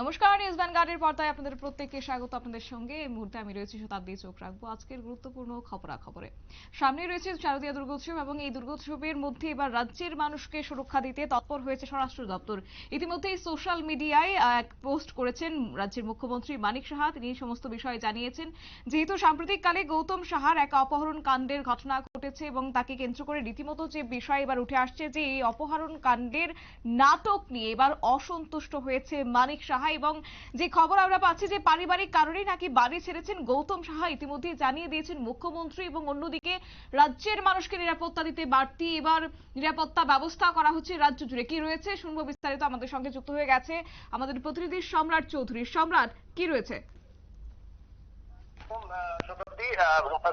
নমস্কার নিউজ ভ্যানগার্ডের পর্দায় আপনাদের প্রত্যেককে স্বাগত আপনাদের সঙ্গে। এই মুহূর্তে আমি রয়েছি শতাব্দী চোখ রাখব আজকের গুরুত্বপূর্ণ খবরাখবরে। সামনে রয়েছে শারদীয় দুর্গোৎসব এবং এই দুর্গোৎসবের মধ্যে এবার রাজ্যের মানুষকে সুরক্ষা দিতে তৎপর হয়েছে স্বরাষ্ট্র দপ্তর। ইতিমধ্যেই সোশ্যাল মিডিয়ায় এক পোস্ট করেছেন রাজ্যের মুখ্যমন্ত্রী মানিক সাহা। তিনি সমস্ত বিষয়ে জানিয়েছেন, যেহেতু সাম্প্রতিককালে গৌতম সাহার এক অপহরণ কাণ্ডের ঘটনা ঘটেছে এবং তাকে কেন্দ্র করে রীতিমতো যে বিষয় এবার উঠে আসছে যে এই অপহরণ কাণ্ডের নাটক নিয়ে এবার অসন্তুষ্ট হয়েছে মানিক সাহা। এবং যে খবর আমরা পাচ্ছি যে পারিবারিক কারণেই নাকি বাড়ি ছেড়েছেন গৌতম সাহা ইতিমধ্যে জানিয়ে দিয়েছেন মুখ্যমন্ত্রী এবং অন্যদিকে রাজ্যের মানুষকে নিরাপত্তা দিতে বাড়তি এবার নিরাপত্তা ব্যবস্থা করা হচ্ছে রাজ্য জুড়ে। কি রয়েছে? শুনব বিস্তারিত, আমাদের সঙ্গে যুক্ত হয়ে গেছে আমাদের প্রতিনিধি সম্রাট চৌধুরী। সম্রাট, কি রয়েছে?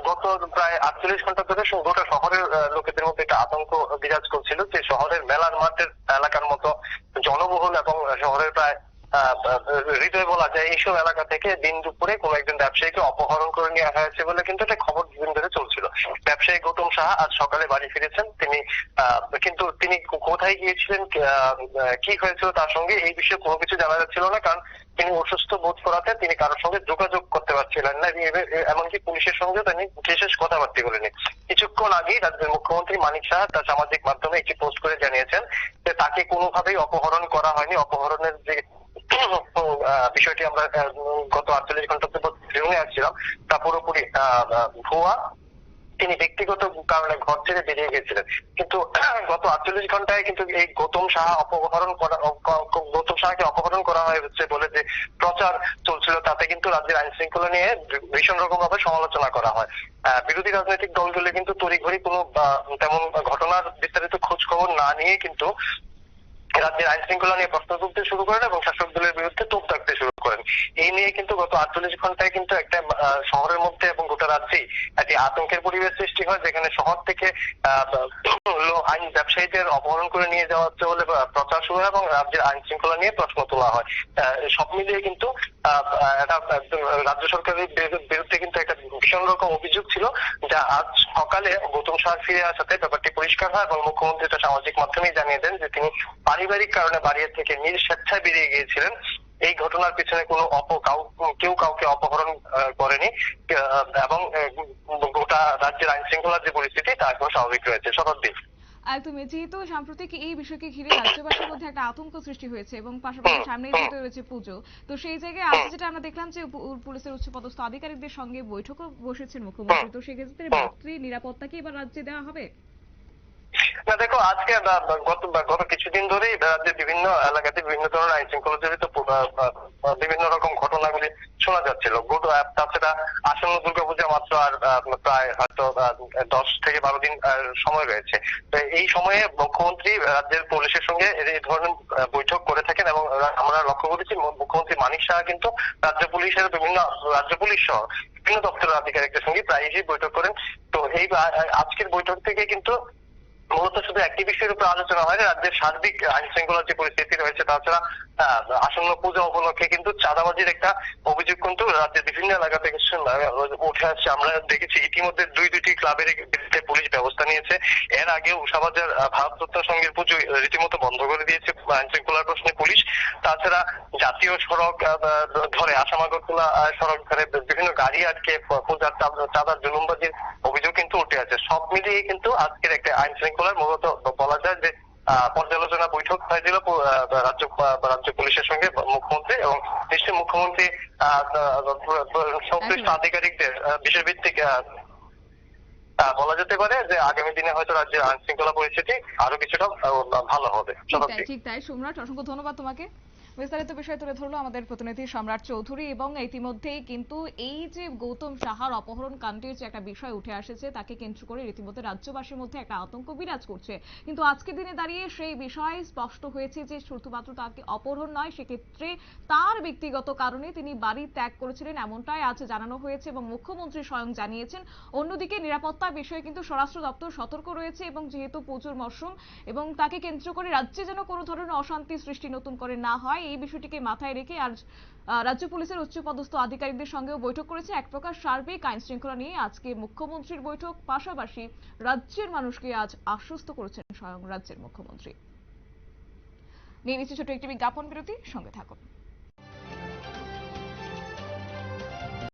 গত প্রায় আটচল্লিশ ঘণ্টা ধরে গোটা শহরের লোকেদের মধ্যে একটা আতঙ্ক বিরাজ করছিল। যে শহরের মেলার মাঠের এলাকার মতো জনবহুল এবং শহরের প্রায় আহ, হৃদয় বলা যায় এইসব এলাকা থেকে দিন দুপুরে কোন একজন ব্যবসায়ীকে অপহরণ করে নিয়ে আসা হয়েছে বলে কিন্তু একটা খবর দিন ধরে চলছিল। ব্যবসায়ী গৌতম সাহা আজ সকালে বাড়ি ফিরেছেন। তিনি কিন্তু তিনি কোথায় গিয়েছিলেন, কি- হয়েছিল তার সঙ্গে এই বিষয়ে কোনো কিছু জানা যাচ্ছিল না, কারণ তিনি অসুস্থ বোধ করাতে তিনি কারোর সঙ্গে যোগাযোগ করতে পারছিলেন না। এমনকি পুলিশের সঙ্গে তিনি বিশেষ কথাবার্তা বলেনি কিছুক্ষণ আগেই রাজ্যের মুখ্যমন্ত্রী মানিক সাহা তার সামাজিক মাধ্যমে একটি পোস্ট করে জানিয়েছেন যে তাকে কোনোভাবেই অপহরণ করা হয়নি। অপহরণের যে বিষয়টি আমরা গত আটচল্লিশ ঘণ্টা শুনে আসছিলাম। তা পুরোপুরি ভুয়া। তিনি ব্যক্তিগত কারণে ঘর ছেড়ে বেরিয়ে গেছিলেন। কিন্তু গত আটচল্লিশ ঘন্টায় কিন্তু এই গৌতম সাহা অপহরণ করা গৌতম সাহাকে অপহরণ করা হয়েছে বলে যে প্রচার চলছিল, তাতে কিন্তু রাজ্যের আইন শৃঙ্খলা নিয়ে ভীষণ রকম ভাবে সমালোচনা করা হয়। বিরোধী রাজনৈতিক দলগুলো কিন্তু তড়িঘড়ি কোনো তেমন ঘটনার বিস্তারিত খোঁজ খবর না নিয়ে কিন্তু রাজ্যের আইন শৃঙ্খলা নিয়ে প্রশ্ন তুলতে শুরু করেন এবং শাসক দলের বিরুদ্ধে তোপ দাগতে শুরু করেন। এই নিয়ে কিন্তু গত আটচল্লিশ ঘন্টায় কিন্তু একটা শহরের মধ্যে রাজ্যেই একটি আতঙ্কের পরিবেশ সৃষ্টি হয়, যেখানে শহর থেকে আইন ব্যবসায়ীদের অপহরণ করে নিয়ে যাওয়া হচ্ছে বলে প্রচার শুরু হয় এবং রাজ্যের আইন শৃঙ্খলা নিয়ে প্রশ্ন তোলা হয়। সব মিলিয়ে কিন্তু রাজ্য সরকারের বিরুদ্ধে কিন্তু একটা ভীষণ রকম অভিযোগ ছিল, যা আজ সকালে গৌতম সাহার ফিরে আসাতে ব্যাপারটি পরিষ্কার হয় এবং মুখ্যমন্ত্রী তার সামাজিক মাধ্যমেই জানিয়ে দেন যে তিনি পারিবারিক কারণে বাড়ি থেকে নিজ স্বেচ্ছায় বেরিয়ে গিয়েছিলেন। এই ঘটনার পিছনে কোনো অপ, কাউ- কেউ কাউকে অপহরণ করেনি। এবং আহ, গোটা রাজ্যের আইন শৃঙ্খলার যে পরিস্থিতি তা এখন স্বাভাবিক রয়েছে শতাব্দী একদমই যেহেতু সাম্প্রতিক এই বিষয়কে ঘিরে রাজ্যবাসীর মধ্যে একটা আতঙ্ক সৃষ্টি হয়েছে এবং পাশাপাশি সামনে যেহেতু রয়েছে পুজো তো সেই জায়গায় আজ যেটা আমরা দেখলাম যে পুলিশের উচ্চপদস্থ আধিকারিকদের সঙ্গে বৈঠকও বসেছেন মুখ্যমন্ত্রী। তো সেক্ষেত্রে বাড়তি নিরাপত্তা কি এবার রাজ্যে দেওয়া হবে? না দেখো আজকে গত গত কিছুদিন ধরেই রাজ্যের বিভিন্ন এলাকাতে বিভিন্ন ধরনের আইন শৃঙ্খলা জড়িত বিভিন্ন রকম ঘটনাগুলি শোনা যাচ্ছিল তাছাড়া আসন্ন দুর্গাপূজা মাত্র আর প্রায় হয়তো দশ থেকে বারো দিন সময় রয়েছে। এই সময়ে মুখ্যমন্ত্রী রাজ্যের পুলিশের সঙ্গে এই ধরনের বৈঠক করে থাকেন এবং আমরা লক্ষ্য করেছি মুখ্যমন্ত্রী মানিক সাহা কিন্তু রাজ্য পুলিশের বিভিন্ন, রাজ্য পুলিশ সহ বিভিন্ন দপ্তরের আধিকারিকদের সঙ্গে প্রায়ই বৈঠক করেন। তো এই আজকের বৈঠক থেকে কিন্তু মূলত শুধু একটি বিষয়ের উপর আলোচনা হয় রাজ্যের সার্বিক আইন শৃঙ্খলার যে পরিস্থিতি রয়েছে, তাছাড়া আসন্ন পূজা উপলক্ষে কিন্তু চাঁদাবাজির একটা অভিযোগ কিন্তু রাজ্যের বিভিন্ন এলাকা থেকে উঠে আসছে, আমরা দেখেছি ইতিমধ্যে দুই দুইটি ক্লাবের বিরুদ্ধে পুলিশ ব্যবস্থা নিয়েছে। এর আগে উষাবাজার ভারতরত্ন সংঘের পুজো রীতিমতো বন্ধ করে দিয়েছে আইন শৃঙ্খলার প্রশ্নে পুলিশ। তাছাড়া জাতীয় সড়ক ধরে আসামাগরতলা সড়ক ধরে গাড়ি আটকে পূজার চাঁদা- চাঁদার জুলুমবাজির অভিযোগ কিন্তু উঠে আছে। সব মিলিয়ে কিন্তু আজকের একটা আইন শৃঙ্খলার মূলত বলা যায় যে পর্যালোচনা বৈঠক হয়েছিল রাজ্য রাজ্য পুলিশের সঙ্গে মুখ্যমন্ত্রী এবং নিশ্চয়ই মুখ্যমন্ত্রী সংশ্লিষ্ট আধিকারিকদের বিষয়ভিত্তিক বলা যেতে পারে যে আগামী দিনে হয়তো রাজ্যের আইন শৃঙ্খলা পরিস্থিতি আরও কিছুটা ভালো হবে। ঠিক তাই। সম্রাট অসংখ্য ধন্যবাদ তোমাকে। বিস্তারিত বিষয় তুলে ধরলো আমাদের প্রতিনিধি সম্রাট চৌধুরী এবং ইতিমধ্যেই কিন্তু এই যে গৌতম সাহার অপহরণ কাণ্ডের যে একটা বিষয় উঠে আসেছে, তাকে কেন্দ্র করে রীতিমতো রাজ্যবাসীর মধ্যে একটা আতঙ্ক বিরাজ করছে। কিন্তু আজকের দিনে দাঁড়িয়ে সেই বিষয় স্পষ্ট হয়েছে যে শুধুমাত্র তাকে অপহরণ নয়, সেক্ষেত্রে তার ব্যক্তিগত কারণে তিনি বাড়ি ত্যাগ করেছিলেন এমনটাই আজ জানানো হয়েছে এবং মুখ্যমন্ত্রী স্বয়ং জানিয়েছেন, অন্যদিকে নিরাপত্তা বিষয়ে কিন্তু স্বরাষ্ট্র দপ্তর সতর্ক রয়েছে এবং যেহেতু পুজোর মরশুম এবং তাকে কেন্দ্র করে রাজ্যে যেন কোনো ধরনের অশান্তি সৃষ্টি নতুন করে না হয় এই বিষয়টিকে মাথায় রেখে আজ রাজ্য পুলিশের উচ্চপদস্থ আধিকারিকদের সঙ্গেও বৈঠক করেছে এক প্রকার সার্বিক আইন শৃঙ্খলা নিয়ে। আজকে মুখ্যমন্ত্রীর বৈঠক, পাশাপাশি রাজ্যের মানুষকে আজ আশ্বস্ত করেছেন স্বয়ং রাজ্যের মুখ্যমন্ত্রী। নিয়ে নিচ্ছে ছোট একটি বিজ্ঞাপন বিরতি, সঙ্গে থাকুন।